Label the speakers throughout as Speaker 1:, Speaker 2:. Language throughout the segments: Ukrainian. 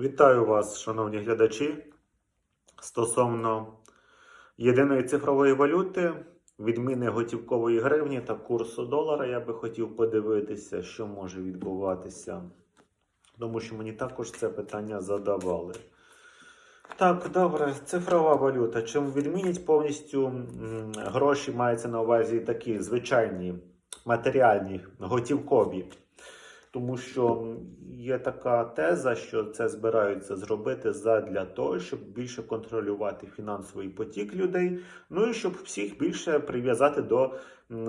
Speaker 1: Вітаю вас, шановні глядачі. Стосовно єдиної цифрової валюти, відміни готівкової гривні та курсу долара, я би хотів подивитися, що може відбуватися. Тому що мені також це питання задавали. Так, добре, цифрова валюта. Чим відмінять повністю гроші, мається на увазі такі звичайні, матеріальні, готівкові. Тому що є така теза, що це збираються зробити задля того, щоб більше контролювати фінансовий потік людей, ну і щоб всіх більше прив'язати до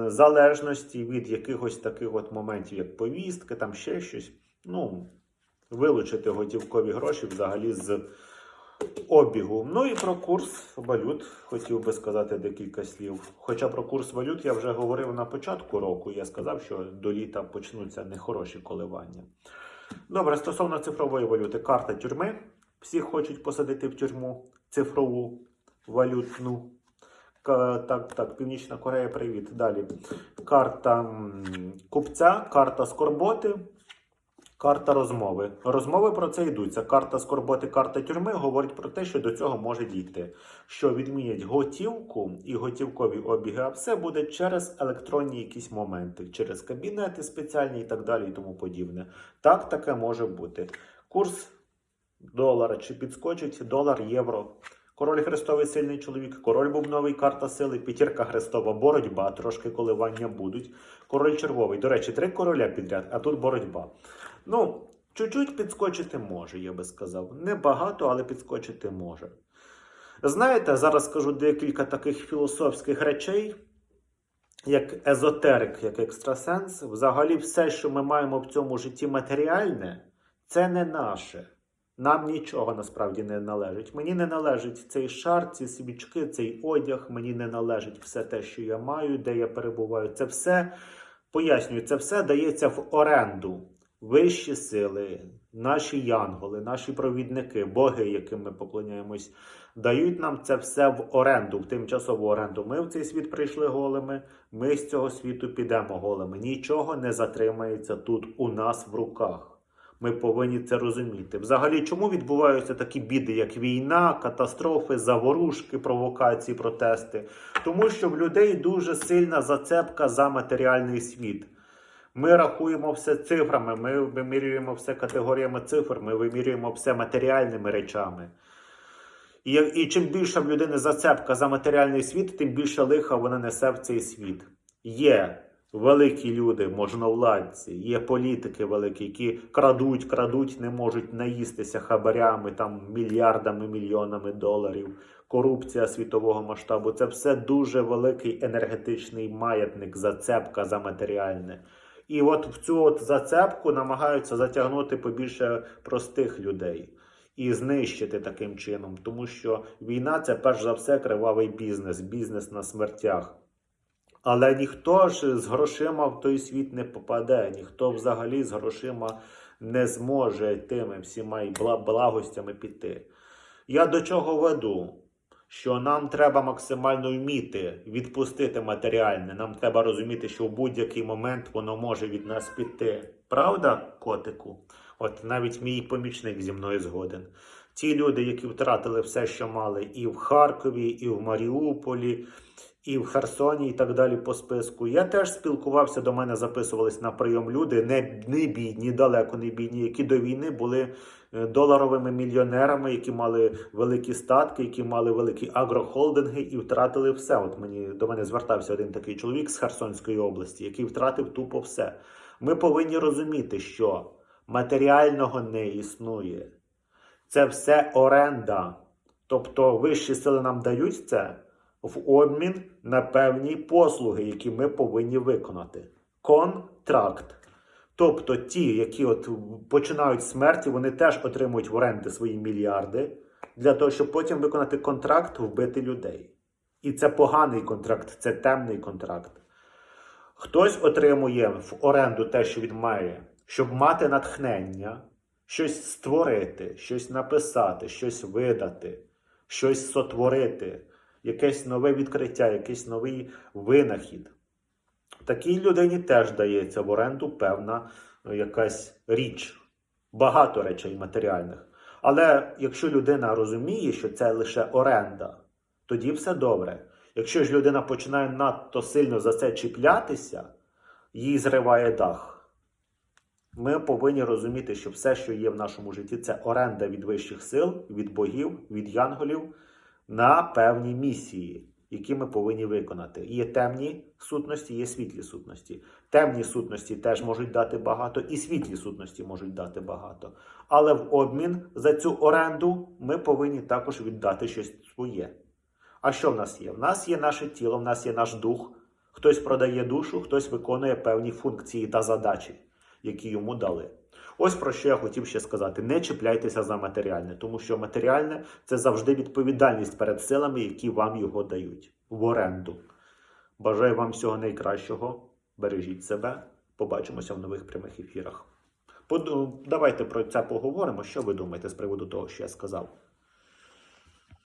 Speaker 1: залежності від якихось таких от моментів, як повістки, там ще щось. Ну, вилучити готівкові гроші взагалі з обігу. Ну і про курс валют хотів би сказати декілька слів. Хоча про курс валют я вже говорив на початку року, я сказав, що до літа почнуться нехороші коливання. Добре, стосовно цифрової валюти, карта тюрми. Всі хочуть посадити в тюрму цифрову валютну. Так, так, Північна Корея, привіт. Далі. Карта купця, карта скорботи, Карта розмови. Розмови про це йдуться. Карта скорботи, карта тюрми говорить про те, що до цього може дійти. Що відмінять готівку і готівкові обіги, а все буде через електронні якісь моменти, через кабінети спеціальні і так далі, і тому подібне. Так, таке може бути. Курс долара чи підскочить долар, євро. Король Христовий сильний чоловік, король бубновий, карта сили, п'ятірка Христова, боротьба, трошки коливання будуть. Король червовий. До речі, три короля підряд, а тут боротьба. Ну, чуть-чуть підскочити може, я би сказав. Не багато, але підскочити може. Знаєте, зараз скажу декілька таких філософських речей, як езотерик, як екстрасенс. Взагалі, все, що ми маємо в цьому житті матеріальне, це не наше. Нам нічого насправді не належить. Мені не належить цей шар, ці свічки, цей одяг, мені не належить все те, що я маю, де я перебуваю. Це все, пояснюю, це все дається в оренду. Вищі сили, наші янголи, наші провідники, боги, яким ми поклоняємось, дають нам це все в оренду, в тимчасову оренду. Ми в цей світ прийшли голими, ми з цього світу підемо голими. Нічого не затримається тут у нас в руках. Ми повинні це розуміти. Взагалі, чому відбуваються такі біди, як війна, катастрофи, заворушки, провокації, протести? Тому що в людей дуже сильна зацепка за матеріальний світ. Ми рахуємо все цифрами, ми вимірюємо все категоріями цифр, ми вимірюємо все матеріальними речами. І, і чим більша в людини зацепка за матеріальний світ, тим більше лиха вона несе в цей світ. Є великі люди, можновладці, є політики великі, які крадуть, крадуть, не можуть наїстися хабарями, там мільярдами, мільйонами доларів. Корупція світового масштабу це все дуже великий енергетичний маятник, зацепка за матеріальне. І от в цю от зацепку намагаються затягнути побільше простих людей і знищити таким чином, тому що війна це перш за все кривавий бізнес, бізнес на смертях. Але ніхто ж з грошима в той світ не попаде, ніхто взагалі з грошима не зможе тими всіма і благостями піти. Я до чого веду? Що нам треба максимально вміти відпустити матеріальне. Нам треба розуміти, що в будь-який момент воно може від нас піти. Правда, котику? От навіть мій помічник зі мною згоден. Ті люди, які втратили все, що мали, і в Харкові, і в Маріуполі, і в Херсоні, і так далі по списку. Я теж спілкувався, до мене записувались на прийом люди, не, не бідні, далеко не бідні, які до війни були е, доларовими мільйонерами, які мали великі статки, які мали великі агрохолдинги і втратили все. От мені до мене звертався один такий чоловік з Херсонської області, який втратив тупо все. Ми повинні розуміти, що матеріального не існує. Це все оренда. Тобто вищі сили нам дають це в обмін на певні послуги, які ми повинні виконати. Контракт. Тобто ті, які от починають смерті, вони теж отримують в оренди свої мільярди для того, щоб потім виконати контракт, вбити людей. І це поганий контракт, це темний контракт. Хтось отримує в оренду те, що він має, щоб мати натхнення, щось створити, щось написати, щось видати, щось сотворити, якесь нове відкриття, якийсь новий винахід. Такій людині теж дається в оренду певна е, якась річ, багато речей матеріальних. Але якщо людина розуміє, що це лише оренда, тоді все добре. Якщо ж людина починає надто сильно за це чіплятися, їй зриває дах. Ми повинні розуміти, що все, що є в нашому житті, це оренда від вищих сил, від богів, від янголів на певні місії, які ми повинні виконати. Є темні сутності, є світлі сутності. Темні сутності теж можуть дати багато, і світлі сутності можуть дати багато. Але в обмін за цю оренду ми повинні також віддати щось своє. А що в нас є? В нас є наше тіло, в нас є наш дух. Хтось продає душу, хтось виконує певні функції та задачі, які йому дали. Ось про що я хотів ще сказати: не чіпляйтеся за матеріальне, тому що матеріальне це завжди відповідальність перед силами, які вам його дають в оренду. Бажаю вам всього найкращого. Бережіть себе. Побачимося в нових прямих ефірах. Давайте про це поговоримо. Що ви думаєте з приводу того, що я сказав?